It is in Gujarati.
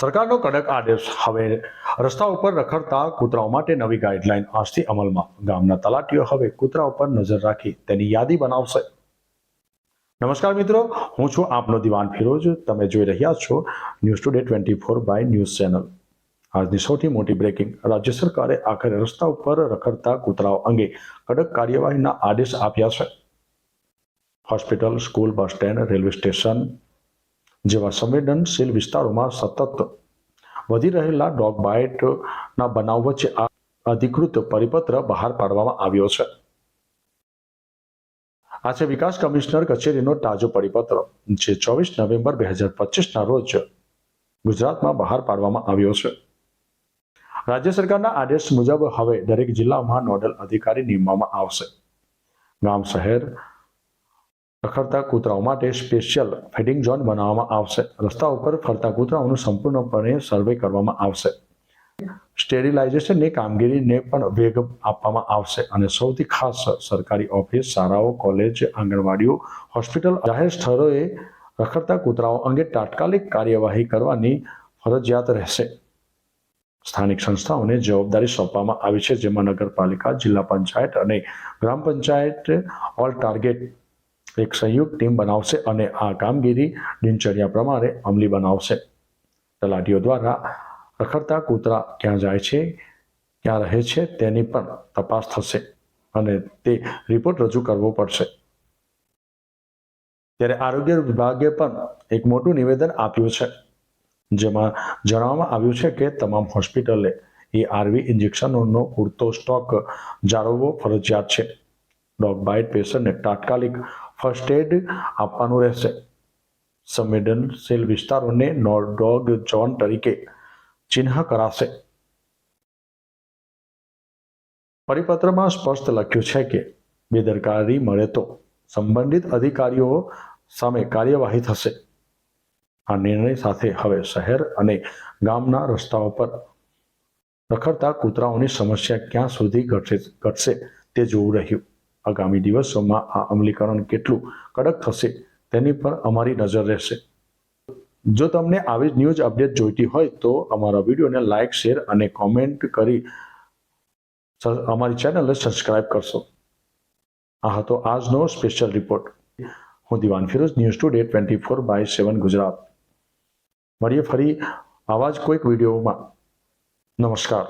સરકારનો કડક આદેશ. હવે રસ્તા ઉપર રખડતા કૂતરાઓ માટે નવી ગાઈડલાઈન આજથી અમલમાં. ગામના તલાટીઓ હવે કૂતરા ઉપર નજર રાખી તેની યાદી બનાવશે. નમસ્કાર મિત્રો, હું છું આપનો દિવાન ફિરોજ. તમે જોઈ રહ્યા છો news today twenty four by news channel આજની સૌથી મોટી બ્રેકિંગ રાજ્ય સરકારે આખરે રસ્તા ઉપર રખડતા કૂતરાઓ અંગે કડક કાર્યવાહીના આદેશ આપ્યા છે. Hospital, school, bus stand, railway station જેવા સંવેદનશીલ વિસ્તારોમાં સતત વધી રહેલા ડોગ બાઇટના બનાવ વચ્ચે આ અધિકૃત પરિપત્ર બહાર પાડવામાં આવ્યો છે. આ છે વિકાસ કમિશનર કચેરીનો તાજો પરિપત્ર, જે ચોવીસ નવેમ્બર બે હજાર પચીસના રોજ ગુજરાતમાં બહાર પાડવામાં આવ્યો છે. રાજ્ય સરકારના આદેશ મુજબ હવે દરેક જિલ્લામાં નોડલ અધિકારી નિમવામાં આવશે. ગામ, શહેર રખડતા કૂતરાઓ માટે સ્પેશિયલ ફીડિંગ ઝોન બનાવવામાં આવશે. રસ્તા ઉપર ફરતા કૂતરાઓનું સંપૂર્ણપણે સર્વે કરવામાં આવશે. સ્ટેરિલાઇઝેશનની કામગીરીને પણ વેગ આપવામાં આવશે અને સૌથી ખાસ સરકારી ઓફિસ, શાળાઓ, કોલેજ, આંગણવાડીઓ, હોસ્પિટલ, જાહેર સ્થળોએ રખડતા કૂતરાઓ અંગે તાત્કાલિક કાર્યવાહી કરવાની ફરજિયાત રહેશે. સ્થાનિક સંસ્થાઓને જવાબદારી સોંપવામાં આવી છે, જેમાં નગરપાલિકા, જિલ્લા પંચાયત અને ગ્રામ પંચાયત, ઓલ ટાર્ગેટ એક સંયુક્ત ટીમ બનાવશે અને આ કામગીરી દિનચર્યા પ્રમાણે અમલી બનાવશે. તલાટીઓ દ્વારા રખડતા કૂતરા ક્યાં જાય છે, ક્યાં રહે છે તેની પણ તપાસ થશે અને તે રિપોર્ટ રજૂ કરવો પડશે. ત્યારે આરોગ્ય વિભાગે પણ એક મોટું નિવેદન આપ્યું છે, જેમાં જણાવવામાં આવ્યું છે કે તમામ હોસ્પિટલે એ આરવી ઇન્જેક્શનોનો પૂરતો સ્ટોક જાળવવો ફરજિયાત છે. ડોગ બાઇટ પેશન્ટને તાત્કાલિક ફર્સ્ટ એડ આપવાનું રહેશે. સંવેદનશીલ વિસ્તારોને નો ડોગ ઝોન તરીકે ચિહ્ન કરાશે. પરિપત્રમાં સ્પષ્ટ લખ્યું છે કે બેદરકારી મળે તો સંબંધિત અધિકારીઓ સામે કાર્યવાહી થશે. આ નિર્ણય સાથે હવે શહેર અને ગામના રસ્તાઓ પર રખડતા કૂતરાઓની સમસ્યા ક્યાં સુધી ઘટશે ઘટશે તે જોવું રહ્યું. આગામી દિવસોમાં આ અમલીકરણ કેટલું કડક થશે તેની પર અમારી નજર રહેશે. જો તમને આવી જ ન્યૂઝ અપડેટ જોઈતી હોય તો અમારા વિડીયોને લાઇક શેર અને કોમેન્ટ કરી અમારી ચેનલને સબસ્ક્રાઇબ કરશો. આ હતો આજનો સ્પેશિયલ રિપોર્ટ. હું Diwan Firoz, news today, twenty four by seven Gujarat. મળીએ ફરી આવા જ કોઈક વિડીયોમાં. નમસ્કાર.